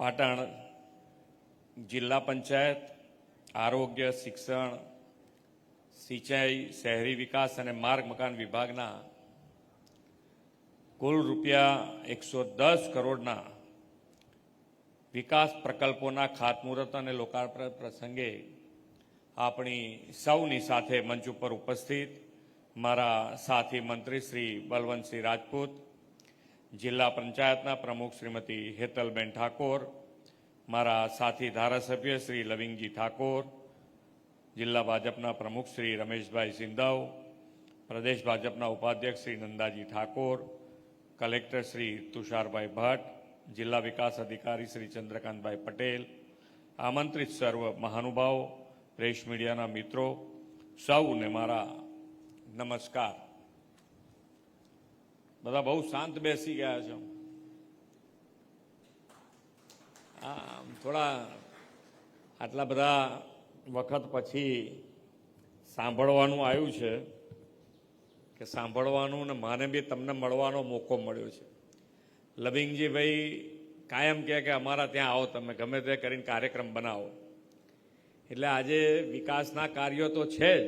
પાટણ જિલ્લા પંચાયત, આરોગ્ય, શિક્ષણ, સિંચાઈ, શહેરી વિકાસ અને માર્ગ મકાન વિભાગના કુલ રૂપિયા એકસો દસ કરોડના વિકાસ પ્રકલ્પોના ખાતમુહૂર્ત અને લોકાર્પણ પ્રસંગે આપણી સૌની સાથે મંચ ઉપર ઉપસ્થિત મારા સાથી મંત્રી શ્રી બલવંતસિંહ રાજપૂત જિલ્લા પંચાયતના પ્રમુખ શ્રીમતી હેતલબેન ઠાકોર, મારા સાથી ધારાસભ્ય શ્રી લવિંગજી ઠાકોર, જિલ્લા ભાજપના પ્રમુખ શ્રી રમેશભાઈ સિંધાવ, પ્રદેશ ભાજપના ઉપાધ્યક્ષ શ્રી નંદાજી ઠાકોર, કલેક્ટર શ્રી તુષારભાઈ ભટ્ટ, જિલ્લા વિકાસ અધિકારી શ્રી ચંદ્રકાંતભાઈ પટેલ, આમંત્રિત સર્વ મહાનુભાવો, પ્રેસ મીડિયાના મિત્રો, સૌને મારા નમસ્કાર. બધા બહુ શાંત બેસી ગયા છો. થોડા આટલા બધા વખત પછી સાંભળવાનું આવ્યું છે કે સાંભળવાનું ને મને બી તમને મળવાનો મોકો મળ્યો છે. લવિંગજીભાઈ કાયમ કહે કે અમારા ત્યાં આવો તમે, ગમે તે કરીને કાર્યક્રમ બનાવો. એટલે આજે વિકાસના કાર્યો તો છે જ,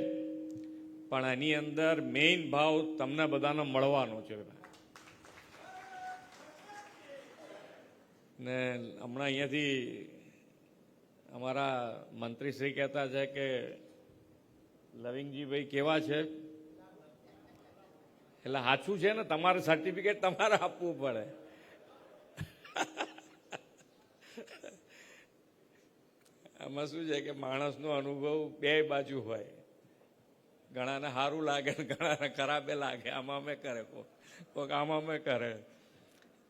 પણ એની અંદર મેઇન ભાવ તમને બધાને મળવાનો છે. ને હમણાં અહીંયાથી અમારા મંત્રીશ્રી કહેતા છે કે, લવિંગજીભાઈ કેવા છે? એટલે સાચું છે ને, તમારે સર્ટિફિકેટ તમારે આપવું પડે. આમાં શું છે કે માણસનો અનુભવ બે બાજુ હોય. ઘણાને સારું લાગે ઘણાને ખરાબે લાગે. આમાં અમે કરે કોક આમાં અમે કરે.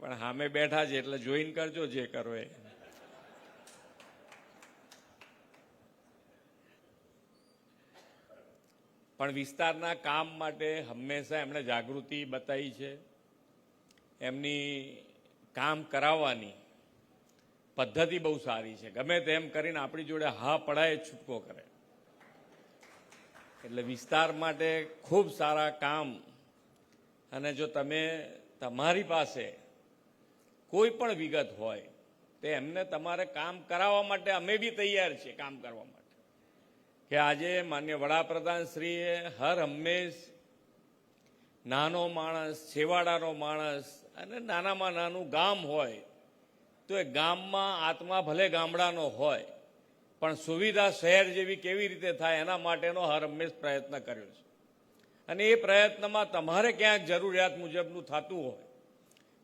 પણ સામે બેઠા છે એટલે જોઈન કરજો જે કરો એ પણ વિસ્તારના કામ માટે હંમેશા એમણે જાગૃતિ બતાવી છે. એમની કામ કરાવવાની પદ્ધતિ બહુ સારી છે. ગમે તેમ કરીને આપણી જોડે હા પડાય, છૂટકો કરે. એટલે વિસ્તાર માટે ખૂબ સારા કામ. અને જો તમે તમારી પાસે કોઈ પણ વિગત હોય, તે એમને તમારે કામ કરાવવા માટે અમે બી તૈયાર છીએ કામ કરવા માટે. કે આજે માન્ય વડાપ્રધાન શ્રીએ હર હંમેશ નાનો માણસ, છેવાડાનો માણસ અને નાનામાં નાનું ગામ હોય, તો એ ગામમાં આત્મા ભલે ગામડાનો હોય, પણ સુવિધા શહેર જેવી કેવી રીતે થાય એના માટેનો હર હંમેશ પ્રયત્ન કર્યો છે. અને એ પ્રયત્નમાં તમારે ક્યાંક જરૂરિયાત મુજબનું થતું હોય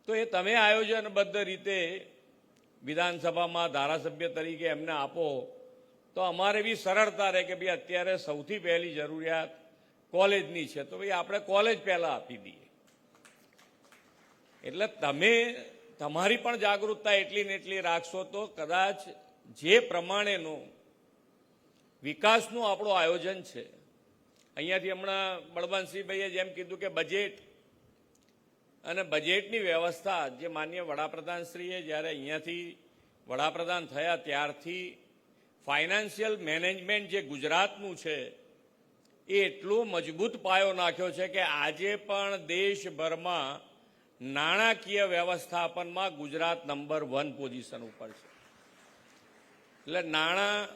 તો એ તમે આયોજનબદ્ધ રીતે વિધાનસભામાં ધારાસભ્ય તરીકે એમને આપો, તો અમારે બી સરળતા રહે કે ભાઈ અત્યારે સૌથી પહેલી જરૂરિયાત કોલેજની છે. તો ભાઈ આપણે કોલેજ પહેલાં આપી દઈએ. એટલે તમે, તમારી પણ જાગૃતતા એટલી ને એટલી રાખશો તો કદાચ જે પ્રમાણેનું વિકાસનું આપણું આયોજન છે. અહીંયાથી હમણાં બળવંતસિંહભાઈએ જેમ કીધું કે બજેટ અને બજેટની વ્યવસ્થા જે માન્ય વડાપ્રધાનશ્રીએ જ્યારે અહીંયાથી વડાપ્રધાન થયા ત્યારથી ફાઇનાન્શિયલ મેનેજમેન્ટ જે ગુજરાતનું છે, એ એટલો મજબૂત પાયો નાખ્યો છે કે આજે પણ દેશભરમાં નાણાકીય વ્યવસ્થાપનમાં ગુજરાત નંબર વન પોઝિશન ઉપર છે. એટલે નાણાં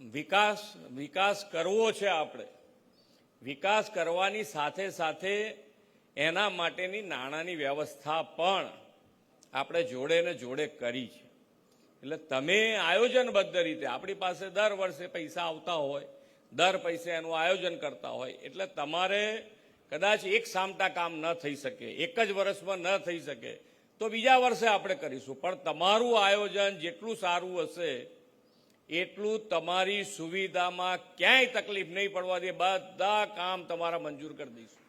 વિકાસ વિકાસ કરવો છે આપણે. વિકાસ કરવાની સાથે સાથે એના માટેની નાણાંની વ્યવસ્થા પણ આપણે જોડે ને જોડે કરી છે. એટલે તમે આયોજનબદ્ધ રીતે, આપણી પાસે દર વર્ષે પૈસા આવતા હોય, દર પૈસે એનું આયોજન કરતા હોય, એટલે તમારે કદાચ એક સામટા કામ ન થઈ શકે, એક જ વર્ષમાં ન થઈ શકે, તો બીજા વર્ષે આપણે કરીશું. પણ તમારું આયોજન જેટલું સારું હશે, એટલું તમારી સુવિધામાં ક્યાંય તકલીફ નહીં પડવા દે. બધા કામ તમારા મંજૂર કરી દઈશું.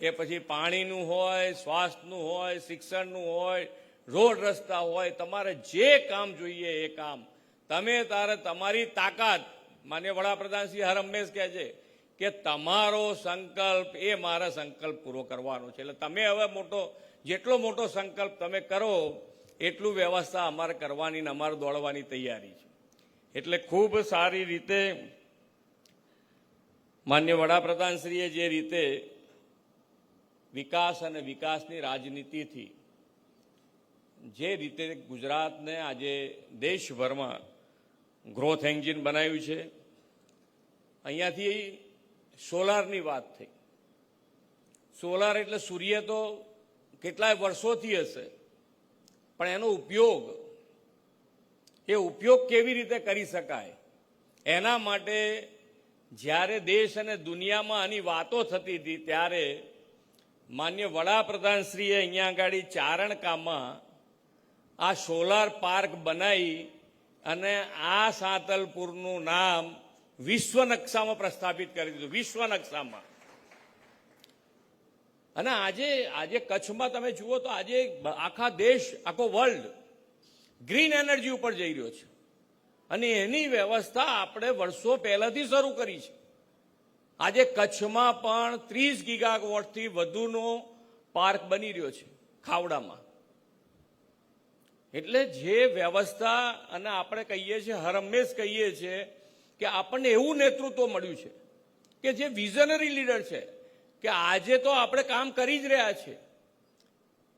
એ પછી પાણીનું હોય, સ્વાસ્થ્યનું હોય, શિક્ષણનું હોય, રોડ રસ્તા હોય, તમારે જે કામ જોઈએ એ કામ. તમે તારે તમારી તાકાત, માન્ય વડાપ્રધાન શ્રી હર હંમેશ કહે છે કે તમારો સંકલ્પ, એ મારા સંકલ્પ પૂરો કરવાનો છે. એટલે તમે હવે મોટો, જેટલો મોટો સંકલ્પ તમે કરો, એટલું વ્યવસ્થા અમારે કરવાની ને અમારે દોડવાની તૈયારી છે. એટલે ખૂબ સારી રીતે માન્ય વડાપ્રધાનશ્રીએ જે રીતે વિકાસ અને વિકાસની રાજનીતિથી જે રીતે ગુજરાતને આજે દેશભરમાં ગ્રોથ એન્જિન બનાવ્યું છે, અહીંયાથી સોલારની વાત થઈ. સોલાર એટલે સૂર્ય તો કેટલાય વર્ષોથી હશે, પણ એનો ઉપયોગ, એ ઉપયોગ કેવી રીતે કરી શકાય? એના માટે જ્યારે દેશ અને દુનિયામાં આની વાતો થતી હતી, ત્યારે માન્ય વડાપ્રધાનશ્રીએ અહીંયા આગળ ચારણકામાં આ સોલાર પાર્ક બનાવી અને આ સાતલપુરનું નામ વિશ્વ નકશામાં પ્રસ્થાપિત કરી દીધું. વિશ્વ નકશામાં. અને આજે આજે કચ્છમાં તમે જુઓ તો આજે આખા દેશ, આખો વર્લ્ડ ગ્રીન એનર્જી ઉપર જઈ રહ્યો છે. અને એની વ્યવસ્થા આપણે વર્ષો પહેલાથી શરૂ કરી છે. આજે કચ્છમાં પણ ત્રીસ ગીગાવોટથી વધુનો પાર્ક બની રહ્યો છે, ખાવડામાં. એટલે જે વ્યવસ્થા, અને આપણે કહીએ છીએ, હરમેશ કહીએ છીએ, કે આપણને એવું નેતૃત્વ મળ્યું છે, કે જે વિઝનરી લીડર છે, કે આજે તો આપણે કામ કરી જ રહ્યા છીએ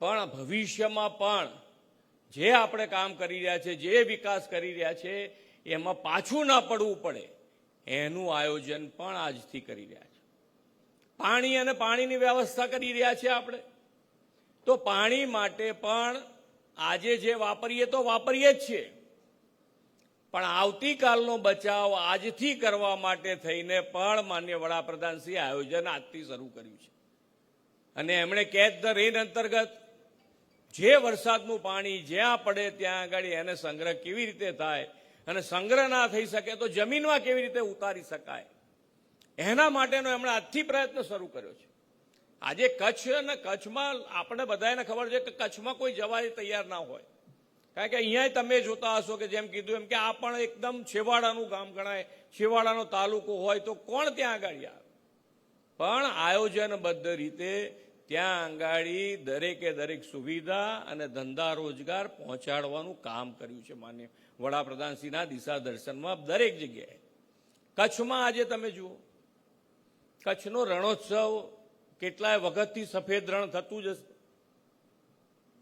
પણ ભવિષ્યમાં પણ જે આપણે કામ કરી રહ્યા છે, જે વિકાસ કરી રહ્યા છે, એમાં પાછું ના પડવું પડે. એનું આયોજન પણ આજથી કરી રહ્યા છે. પાણી અને પાણીની વ્યવસ્થા કરી રહ્યા છે આપણે. તો પાણી માટે પણ આજે જે વાપરીએ તો વાપરીએ જ છીએ. પણ આવતીકાલનો બચાવ આજથી કરવા માટે થઈને પણ માન્ય વડાપ્રધાનશ્રીએ આયોજન આજથી શરૂ કર્યું છે. અને એમણે કેચ ધ રેન અંતર્ગત જે વરસાદનું પાણી જ્યાં પડે ત્યાં આગળ એને સંગ્રહ કેવી રીતે થાય અને સંગ્રહ ના થઈ શકે તો જમીનમાં કેવી રીતે ઉતારી શકાય? એના માટેનો એમણે આજથી પ્રયત્ન શરૂ કર્યો છે. આજે કચ્છ અને કચ્છમાં આપણે બધાને ખબર છે કે કચ્છમાં કોઈ જવા તૈયાર ના હોય. કારણ કે અહીંયા તમે જોતા હશો કે જેમ કીધું એમ કે આ પણ એકદમ છેવાડાનું ગામ ગણાય. છેવાડાનો તાલુકો હોય તો કોણ ત્યાં આગળ આવે પણ આયોજનબદ્ધ રીતે ત્યાં આંગાડી દરેકે દરેક સુવિધા અને ધંધા રોજગાર પહોંચાડવાનું કામ કર્યું છે માન્ય વડાપ્રધાનશ્રીના દિશા દર્શનમાં. દરેક જગ્યાએ કચ્છમાં આજે તમે જુઓ, કચ્છનો રણોત્સવ કેટલાય વખતથી સફેદ રણ થતું જ હશે.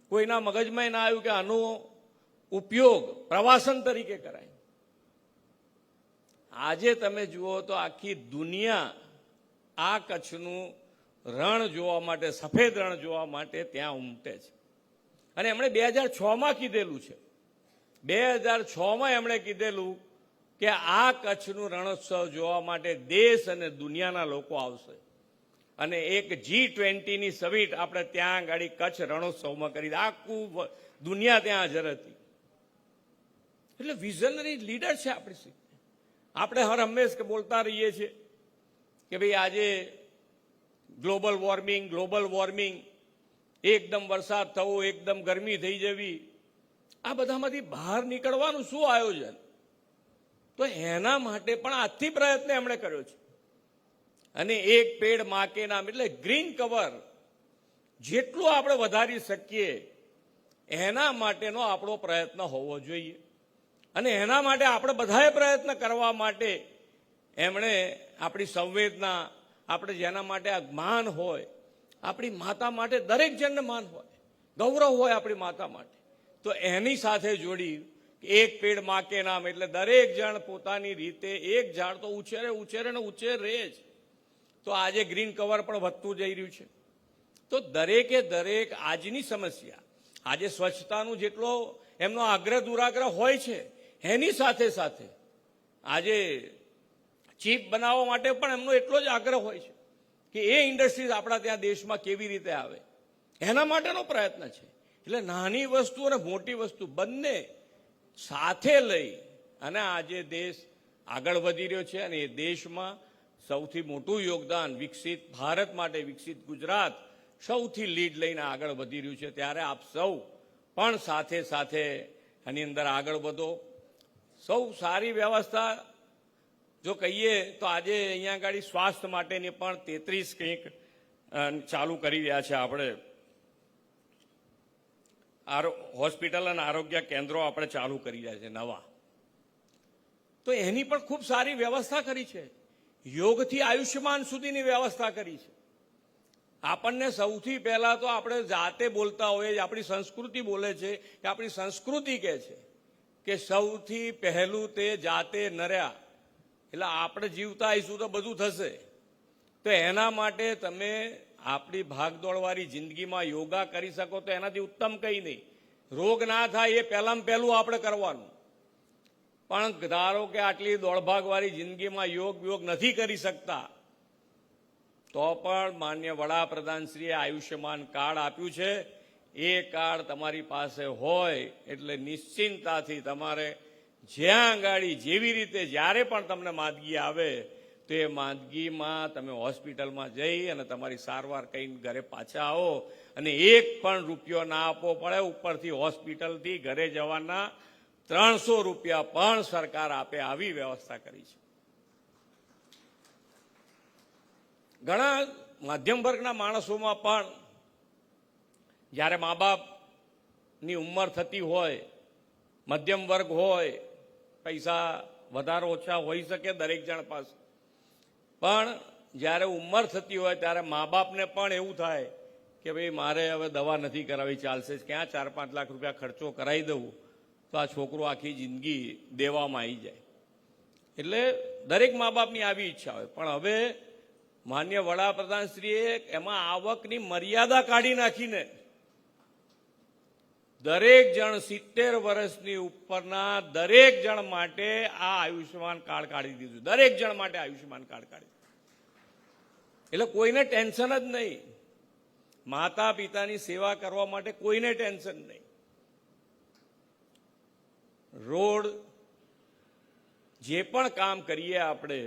કોઈના મગજમાં ના આવ્યું કે આનો ઉપયોગ પ્રવાસન તરીકે કરાય. આજે તમે જુઓ તો આખી દુનિયા આ કચ્છનું રણ જોવા માટે, સફેદ રણ જોવા માટે ત્યાં ઉમટે છે. અને એમણે બે હજાર છમાં કીધેલું છે. બે હજાર છમાં એમણે કીધેલું કે આ કચ્છનું રણોત્સવ જોવા માટે દેશ અને દુનિયાના લોકો આવશે. અને એક જી ટ્વેન્ટીની સમિટ આપણે ત્યાં આગળ કચ્છ રણોત્સવમાં કરી આખું દુનિયા ત્યાં હાજર હતી. એટલે વિઝનરી લીડર છે આપણી આપણે હર હંમેશ બોલતા રહીએ છીએ કે ભાઈ આજે ગ્લોબલ વોર્મિંગ ગ્લોબલ વોર્મિંગ. એકદમ વરસાદ થવો, એકદમ ગરમી થઈ જવી. આ બધામાંથી બહાર નીકળવાનું શું આયોજન? તો એના માટે પણ આજથી પ્રયત્ન એમણે કર્યો છે. અને એક પેડ માકે નામ એટલે ગ્રીન કવર જેટલું આપણે વધારી શકીએ, એના માટેનો આપણો પ્રયત્ન હોવો જોઈએ. અને એના માટે આપણે બધાએ પ્રયત્ન કરવા માટે એમણે આપણી સંવેદના આપણે જેના માટે આ માન હોય, આપણી માતા માટે દરેક જણને માન હોય, ગૌરવ હોય આપણી માતા માટે. તો એની સાથે જોડી એક પેડમાં કે નામ એટલે દરેક જણ પોતાની રીતે એક ઝાડ તો ઉછેરે ઉછેરે ને ઉછેર રહે જ. તો આજે ગ્રીન કવર પણ વધતું જઈ રહ્યું છે. તો દરેકે દરેક આજની સમસ્યા, આજે સ્વચ્છતાનું જેટલો એમનો આગ્રહ, દુરાગ્રહ હોય છે, એની સાથે સાથે આજે ચીપ બનાવવા માટે પણ એમનો એટલો જ આગ્રહ હોય છે કે એ ઇન્ડસ્ટ્રીઝ આપણા ત્યાં દેશમાં કેવી રીતે આવે. એના માટેનો પ્રયત્ન છે. એટલે નાની વસ્તુ અને મોટી વસ્તુ બંને સાથે લઈ અને આજે દેશ આગળ વધી રહ્યો છે અને એ દેશમાં સૌથી મોટું યોગદાન વિકસિત ભારત માટે વિકસિત ગુજરાત સૌથી લીડ લઈને આગળ વધી રહ્યું છે. ત્યારે આપ સૌ પણ સાથે સાથે એની અંદર આગળ વધો. સૌ સારી વ્યવસ્થા જો કહીએ તો આજે અહીંયા આગળ સ્વાસ્થ્ય માટેની પણ તેત્રીસ કંઈક ચાલુ કરી રહ્યા છે આપણે. આરો, હોસ્પિટલ અને આરોગ્ય કેન્દ્રો આપણે ચાલુ કરી રહ્યા છે, નવા. તો એની પણ ખૂબ સારી વ્યવસ્થા કરી છે. યોગથી આયુષ્યમાન સુધીની વ્યવસ્થા કરી છે. આપણને સૌથી પહેલા તો આપણે જાતે બોલતા હોઈએ આપણી સંસ્કૃતિ બોલે છે, કે આપણી સંસ્કૃતિ કહે છે, કે સૌથી પહેલું તે જાતે નર્યા. એટલે આપણે જીવતા આવીશું તો બધું થશે. તો એના માટે તમે આપણી ભાગદોડવાળી જિંદગીમાં યોગા કરી શકો તો એનાથી ઉત્તમ કંઈ નહીં. રોગ ના થાય એ પહેલામાં પહેલું આપણે કરવાનું. પણ ધારો કે આટલી દોડભાગવાળી જિંદગીમાં યોગ યોગ નથી કરી શકતા, તો પણ માન્ય વડાપ્રધાનશ્રીએ આયુષ્યમાન કાર્ડ આપ્યું છે. એ કાર્ડ તમારી પાસે હોય એટલે નિશ્ચિંતાથી તમારે જ્યાં ગાડી જેવી રીતે જ્યારે પણ તમને માંદગી આવે, તો એ માંદગીમાં તમે હોસ્પિટલમાં જઈ અને તમારી સારવાર કહીને ઘરે પાછા આવો અને એક પણ રૂપિયો ના આપવો પડે. ઉપરથી હોસ્પિટલથી ઘરે જવાના ત્રણસો રૂપિયા પણ સરકાર આપે આવી વ્યવસ્થા કરી છે. ઘણા મધ્યમ વર્ગના માણસોમાં પણ જ્યારે મા બાપની ઉંમર થતી હોય, મધ્યમ વર્ગ હોય પૈસા વધારે ઓછા હોઈ શકે દરેક જણ પાસે. પણ જ્યારે ઉંમર થતી હોય ત્યારે મા બાપને પણ એવું થાય કે ભાઈ મારે હવે દવા નથી કરાવી ચાલશે ક્યાં ચાર પાંચ લાખ રૂપિયા ખર્ચો કરાવી દઉં તો આ છોકરો આખી જિંદગી દેવામાં આવી જાય. એટલે દરેક મા બાપની આવી ઈચ્છા હોય. પણ હવે માન્ય વડાપ્રધાનશ્રીએ એમાં આવકની મર્યાદા કાઢી નાખીને દરેક જણ સિત્તેર વર્ષની ઉપરના દરેક જણ માટે આ આયુષ્યમાન કાર્ડ કાઢી દીધું દરેક જણ માટે આયુષ્યમાન કાર્ડ કાઢી એટલે કોઈને ટેન્શન જ નહીં. માતા પિતાની સેવા કરવા માટે કોઈને ટેન્શન નહીં. રોડ જે પણ કામ કરીએ આપણે,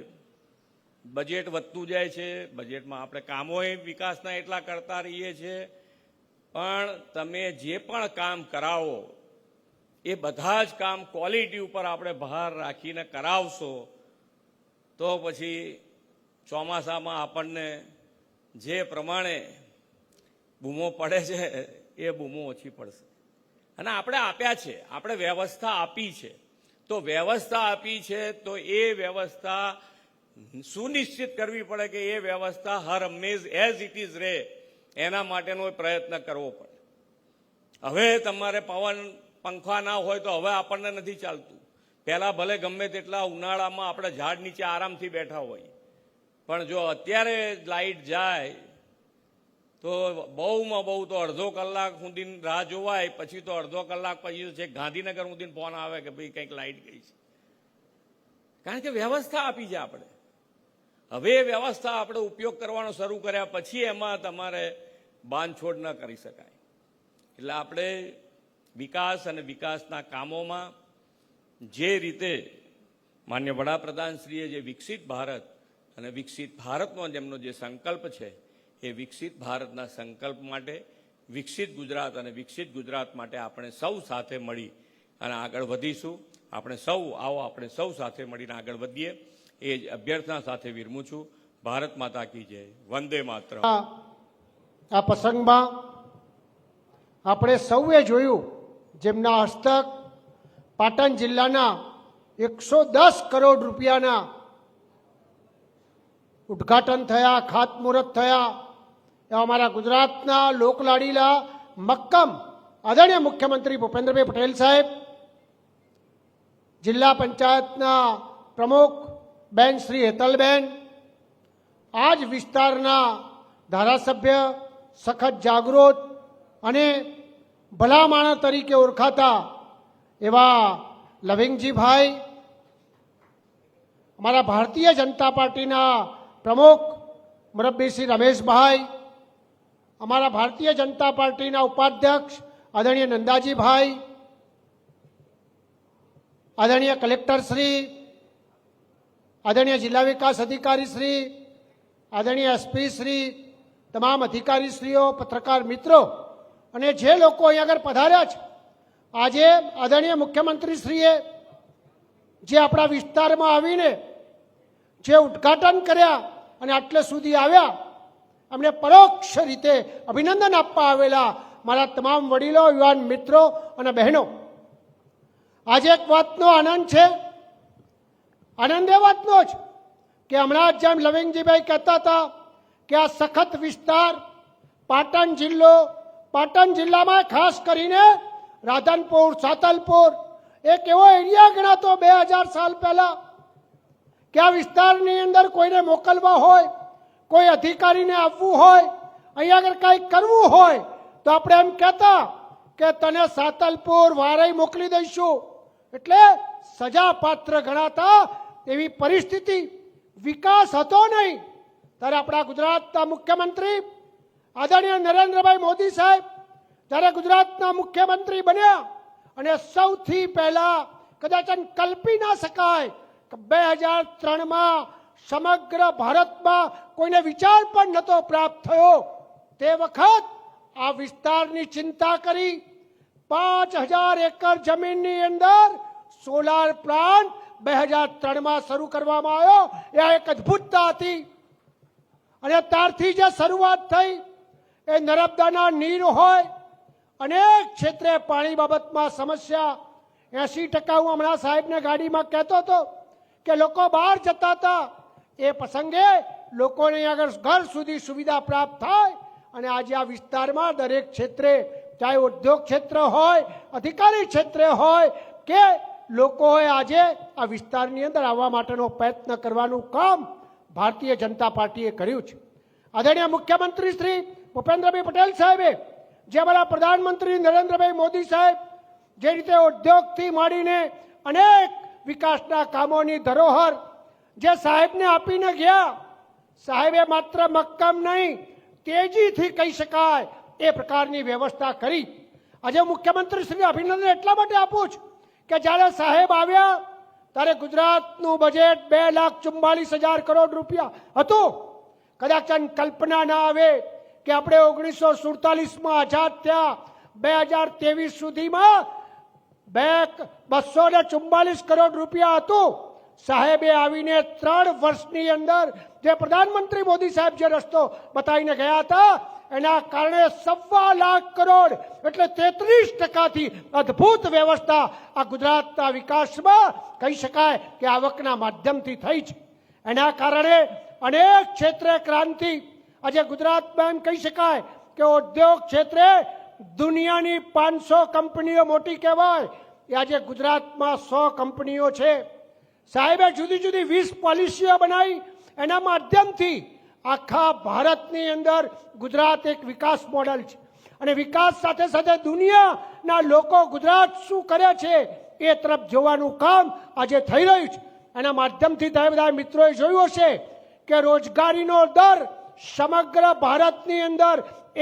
બજેટ વધતું જાય છે, બજેટમાં આપણે કામોય વિકાસના એટલા કરતા રહીએ છીએ પણ તમે જે પણ કામ કરાવો, એ બધા જ કામ ક્વોલિટી ઉપર આપણે ભાર રાખીને કરાવશો, તો પછી ચોમાસામાં આપણને જે પ્રમાણે બૂમો પડે છે, એ બૂમો ઓછી પડશે. અને આપણે આપ્યા છે, આપણે વ્યવસ્થા આપી છે. તો વ્યવસ્થા આપી છે, તો એ વ્યવસ્થા સુનિશ્ચિત કરવી પડે કે એ વ્યવસ્થા હર હંમેશ એઝ ઇટ ઇઝ રહે. એના માટેનો પ્રયત્ન કરવો પડે. હવે તમારે પવન પંખા ના હોય તો હવે આપણને નથી ચાલતું. પહેલાં ભલે ગમે તેટલા ઉનાળામાં આપણે ઝાડ નીચે આરામથી બેઠા હોય પણ જો અત્યારે લાઈટ જાય, તો બહુમાં બહુ તો અડધો કલાક સુધી રાહ જોવાય, પછી તો અડધો કલાક પછી છે ગાંધીનગર સુધી ફોન આવે કે ભાઈ કંઈક લાઇટ ગઈ છે. કારણ કે વ્યવસ્થા આપી છે આપણે. હવે વ્યવસ્થા આપણે ઉપયોગ કરવાનો શરૂ કર્યા પછી એમાં તમારે બાંધછોડ ન કરી શકાય. એટલે આપણે વિકાસ અને વિકાસના કામોમાં જે રીતે માન્ય વડાપ્રધાનશ્રીએ જે વિકસિત ભારત અને વિકસિત ભારતનો જેમનો જે સંકલ્પ છે, એ વિકસિત ભારતના સંકલ્પ માટે, વિકસિત ગુજરાત અને વિકસિત ગુજરાત માટે આપણે સૌ સાથે મળી અને આગળ વધીશું. આપણે સૌ આવો, આપણે સૌ સાથે મળીને આગળ વધીએ. એ જ અભ્યર્થના સાથે વિરમું છું. ભારત માતા કી જય. વંદે માત્ર આ પ્રસંગમાં આપણે સૌએ જોયું જેમના હસ્તક પાટણ જિલ્લાના એકસો દસ કરોડ રૂપિયાના ઉદ્ઘાટન થયા, ખાતમુહૂર્ત થયા. એવા અમારા ગુજરાતના લોકલાડીલા મક્કમ આદરણીય મુખ્યમંત્રી ભૂપેન્દ્રભાઈ પટેલ સાહેબ, જિલ્લા પંચાયતના પ્રમુખ બેન શ્રી હેતલબેન આ જ વિસ્તારના ધારાસભ્ય સખત જાગૃત અને ભલા માણસ તરીકે ઓળખાતા એવા લવિંગજીભાઈ, અમારા ભારતીય જનતા પાર્ટીના પ્રમુખ મુરબ્બી શ્રી રમેશભાઈ, અમારા ભારતીય જનતા પાર્ટીના ઉપાધ્યક્ષ આદરણીય નંદાજીભાઈ, આદરણીય કલેક્ટર શ્રી, આદરણીય જિલ્લા વિકાસ અધિકારી શ્રી, આદરણીય એસપી શ્રી તમામ અધિકારીશ્રીઓ પત્રકાર મિત્રો અને જે લોકો અહીં આગળ પધાર્યા છે, આજે આદરણીય મુખ્યમંત્રીશ્રીએ જે આપણા વિસ્તારમાં આવીને જે ઉદ્ઘાટન કર્યા અને આટલે સુધી આવ્યા અમને પરોક્ષ રીતે અભિનંદન આપવા આવેલા મારા તમામ વડીલો, યુવાન મિત્રો અને બહેનો. આજે એક વાતનો આનંદ છે, આનંદ એ વાતનો જ કે હમણાં જ જેમ લવિંગજીભાઈ કહેતા હતા કે આ સખત વિસ્તાર? પાટણ જિલ્લો. પાટણ જિલ્લામાં ખાસ કરીને રાધનપુર, સાતલપુર. એક એવો એરિયા ગણાતો બે હજાર સાલ પહેલા. કે આ વિસ્તારની અંદર કોઈને મોકલવા હોય, કોઈ અધિકારીને આપવું હોય, અહીંયા આગળ કંઈક કરવું હોય, તો આપણે એમ કહેતા કે તને સાતલપુર વારાઈ મોકલી દઈશું. એટલે સજા પાત્ર ગણાતા એવી પરિસ્થિતિ. વિકાસ હતો નહીં. ત્યારે આપણા ગુજરાતના મુખ્યમંત્રી આદરણીય નરેન્દ્રભાઈ મોદી સાહેબ જ્યારે ગુજરાતના મુખ્યમંત્રી બન્યા અને સૌથી પહેલા કદાચ કલ્પી ના શકાય કે બે હજાર ત્રણમાં સમગ્ર ભારતમાં કોઈને વિચાર પણ નહોતો પ્રાપ્ત થયો. તે વખત આ વિસ્તારની ચિંતા કરી. પાંચ હજાર એકર જમીનની અંદર સોલાર પ્લાન્ટ બે હજાર ત્રણમાં શરૂ કરવામાં આવ્યો. એ એક અદ્ભુતતા હતી. અને ત્યારથી જે શરૂઆત થઈ, એ નર્મદાના નીર હોય, અનેક ક્ષેત્રે પાણી બાબતમાં સમસ્યા. એસી ટકા હું હમણાં સાહેબને ગાડીમાં કહેતો હતો કે લોકો બહાર જતા હતા. એ પ્રસંગે લોકોને આગળ ઘર સુધી સુવિધા પ્રાપ્ત થાય અને આજે આ વિસ્તારમાં દરેક ક્ષેત્રે, ચાહે ઉદ્યોગ ક્ષેત્ર હોય, અધિકારી ક્ષેત્રે હોય, કે લોકોએ આજે આ વિસ્તારની અંદર આવવા માટેનો પ્રયત્ન કરવાનું કામ ભારતીય જનતા પાર્ટીએ કર્યું છે. આદરણીય મુખ્યમંત્રી શ્રી ભૂપેન્દ્રભાઈ પટેલ સાહેબે, જે અમારા પ્રધાનમંત્રી નરેન્દ્રભાઈ મોદી સાહેબ, જે રીતે ઉદ્યોગથી માંડીને અનેક વિકાસના કામોની ધરોહર, જે સાહેબને આપીને ગયા, સાહેબે માત્ર મક્કમ નહીં, તેજીથી કહી શકાય, એ પ્રકારની વ્યવસ્થા કરી. આજે મુખ્યમંત્રી શ્રી અભિનંદન એટલા માટે આપું છું કે જ્યારે સાહેબ આવ્યા ત્યારે ગુજરાતનું બજેટ બે લાખ ચુમ્માલીસ હજાર કરોડ રૂપિયા હતું. કદાચ કલ્પના ના આવે કે આપણે ઓગણીસો સુડતાલીસમાં આઝાદ થયા, બે હજાર ત્રેવીસ સુધીમાં બે બસો ને ચુમ્માલીસ કરોડ રૂપિયા હતું. સાહેબે આવીને ત્રણ વર્ષની અંદર જે પ્રધાનમંત્રી મોદી સાહેબ જે રસ્તો બતાવીને ગયા હતા એના કારણે સવા લાખ કરોડ એટલે તેત્રીસ ટકાથી અદ્ભુત વ્યવસ્થા આ ગુજરાતના વિકાસમાં કહી શકાય કે આવકના માધ્યમથી થઈ છે. એના કારણે અનેક ક્ષેત્રે ક્રાંતિ. આજે ગુજરાતમાં એમ કહી શકાય કે ઉદ્યોગ ક્ષેત્રે દુનિયાની પાંચસો કંપનીઓ મોટી કહેવાય. એ આજે ગુજરાતમાં સો કંપનીઓ છે. સાહેબે જુદી જુદી વીસ પોલિસીઓ બનાવી. એના માધ્યમથી આખા ભારતની અંદર ગુજરાત એક વિકાસ મોડલ છે. અને વિકાસ સાથે સાથે દુનિયાના લોકો ગુજરાત શું કરે છે એ તરફ જોવાનું કામ આજે થઈ રહ્યું છે. એના માધ્યમથી તમે બધા મિત્રોએ જોયું હશે કે રોજગારીનો દર સમગ્ર ભારતની અંદર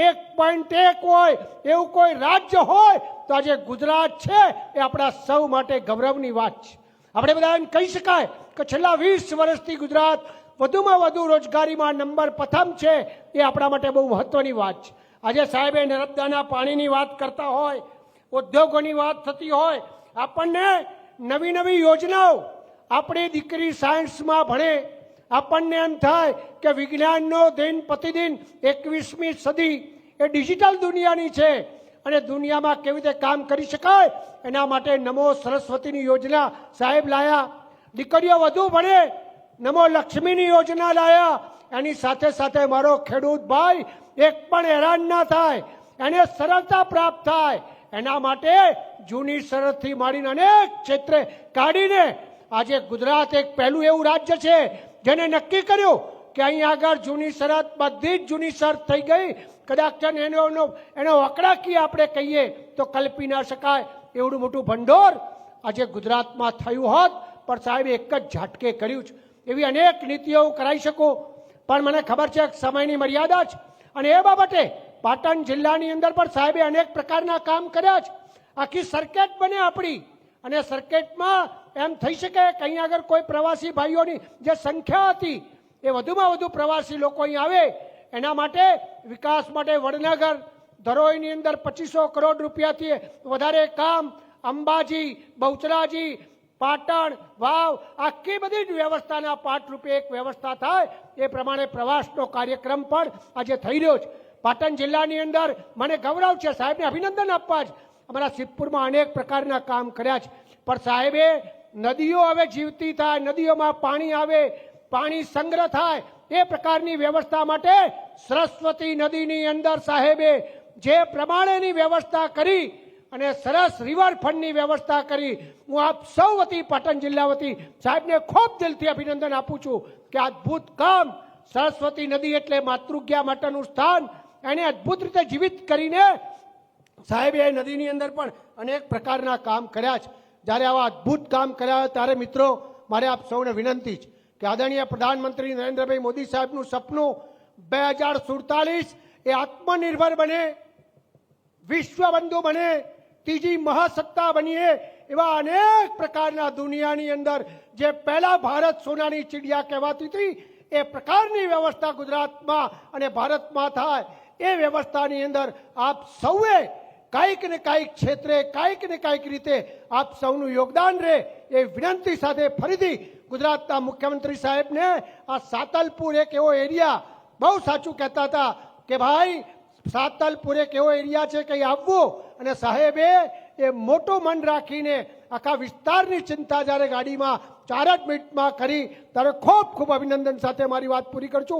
એક પોઈન્ટ એક હોય એવું કોઈ રાજ્ય હોય તો આજે ગુજરાત છે એ આપણા સૌ માટે ગૌરવની વાત છે. આપણે બધા એમ કહી શકાય કે છેલ્લા વીસ વર્ષથી ગુજરાત વધુમાં વધુ રોજગારીમાં નંબર પ્રથમ છે એ આપણા માટે બહુ મહત્વની વાત છે. આજે સાહેબે નર્મદાના પાણીની વાત કરતા હોય, ઉદ્યોગોની વાત થતી હોય, આપણને નવી નવી યોજનાઓ આપણી દીકરી સાયન્સમાં ભણે. આપણને એમ થાય કે વિજ્ઞાનનો દિન પ્રતિદિન એકવીસમી સદી એ ડિજિટલ દુનિયાની છે અને દુનિયામાં કેવી રીતે કામ કરી શકાય એના માટે નમો સરસ્વતીની યોજના સાહેબ લાયા. દીકરીઓ વધુ ભણે નમો લક્ષ્મીની યોજના લાયા. એની સાથે સાથે મારો ખેડૂત ભાઈ એક પણ હેરાન ના થાય. એને સરળતા પ્રાપ્ત થાય. એના માટે જૂની શરતથી માંડીને અનેક ક્ષેત્રે કાઢીને આજે ગુજરાત એક પહેલું એવું રાજ્ય છે જેને નક્કી કર્યું કે અહીં આગળ જૂની શરત બધી જ જૂની શરત થઈ ગઈ. કદાચ એનો એનો એનો વકડાકી આપણે કહીએ તો કલ્પી ના શકાય. એવડું મોટું ભંડોર આજે ગુજરાતમાં થયું હોત, પણ સાહેબ એક જ ઝાટકે કર્યું છે. એવી અનેક નીતિઓ હું કરાવી શકું. પણ મને ખબર છે, સમયની મર્યાદા જ. અને એ બાબતે પાટણ જિલ્લાની અંદર પણ સાહેબે અનેક પ્રકારના કામ કર્યા છે આખી સર્કેટ બને આપણી. અને સર્કેટમાં એમ થઈ શકે કે અહીં આગળ કોઈ પ્રવાસી ભાઈઓની જે સંખ્યા હતી, એ વધુમાં વધુ પ્રવાસી લોકો અહીં આવે. એના માટે વિકાસ માટે વડનગર ધરોઈની અંદર પચીસો કરોડ રૂપિયાથી વધારે કામ અંબાજી, બહુચરાજી પાટણ, વાવ, આખી બધી જ વ્યવસ્થાના પાઠરૂપે એક વ્યવસ્થા થાય એ પ્રમાણે પ્રવાસનો કાર્યક્રમ પણ આજે થઈ રહ્યો છે. પાટણ જિલ્લાની અંદર મને ગૌરવ છે, સાહેબને અભિનંદન આપવા જ. અમારા સિદ્ધપુરમાં અનેક પ્રકારના કામ કર્યા છે. પણ સાહેબે નદીઓ હવે જીવતી થાય, નદીઓમાં પાણી આવે, પાણી સંગ્રહ થાય, એ પ્રકારની વ્યવસ્થા માટે સરસ્વતી નદીની અંદર સાહેબે જે પ્રમાણેની વ્યવસ્થા કરી અને સરસ રિવરફ્રન્ટની વ્યવસ્થા કરી. હું આપ સૌ વતી પાટણ જિલ્લા વતી સાહેબને ખૂબ દિલથી અભિનંદન આપું છું કે અદ્ભુત કામ સરસ્વતી નદી એટલે માતૃજ્ઞા માટેનું સ્થાન એને અદ્ભુત રીતે જીવિત કરીને સાહેબે નદીની અંદર પણ અનેક પ્રકારના કામ કર્યા છે. જ્યારે આવા અદ્ભુત કામ કર્યા હોય ત્યારે મિત્રો, મારે આપ સૌને વિનંતી છે કે આદરણીય પ્રધાનમંત્રી નરેન્દ્રભાઈ મોદી સાહેબનું સપનું બે હજાર સુડતાલીસ એ આત્મનિર્ભર બને, વિશ્વબંધુ બને ત્રીજી મહાસત્તા બનીએ એવા અનેક પ્રકારના દુનિયાની અંદર જે પહેલા ભારત સોનાની ચીડિયા કહેવાતી હતી, એ પ્રકારની વ્યવસ્થા ગુજરાતમાં અને ભારતમાં થાય. એ વ્યવસ્થાની અંદર આપ સૌએ કાંઈક ને કાંઈક ક્ષેત્રે, કાંઈક ને કાંઈક રીતે આપ સૌનું યોગદાન રહે એ વિનંતી સાથે ફરીથી ગુજરાતના મુખ્યમંત્રી સાહેબને આ સાતલપુર એક એવો એરિયા બહુ સાચું કહેતા હતા કે ભાઈ સાતલપુર કેવો એરિયા છે કંઈ આવવું અને સાહેબે એ મોટું મન રાખીને આખા વિસ્તારની ચિંતા જ્યારે ગાડીમાં ચાર જ મિનિટમાં કરી, ત્યારે ખૂબ ખૂબ અભિનંદન સાથે મારી વાત પૂરી કરું છું.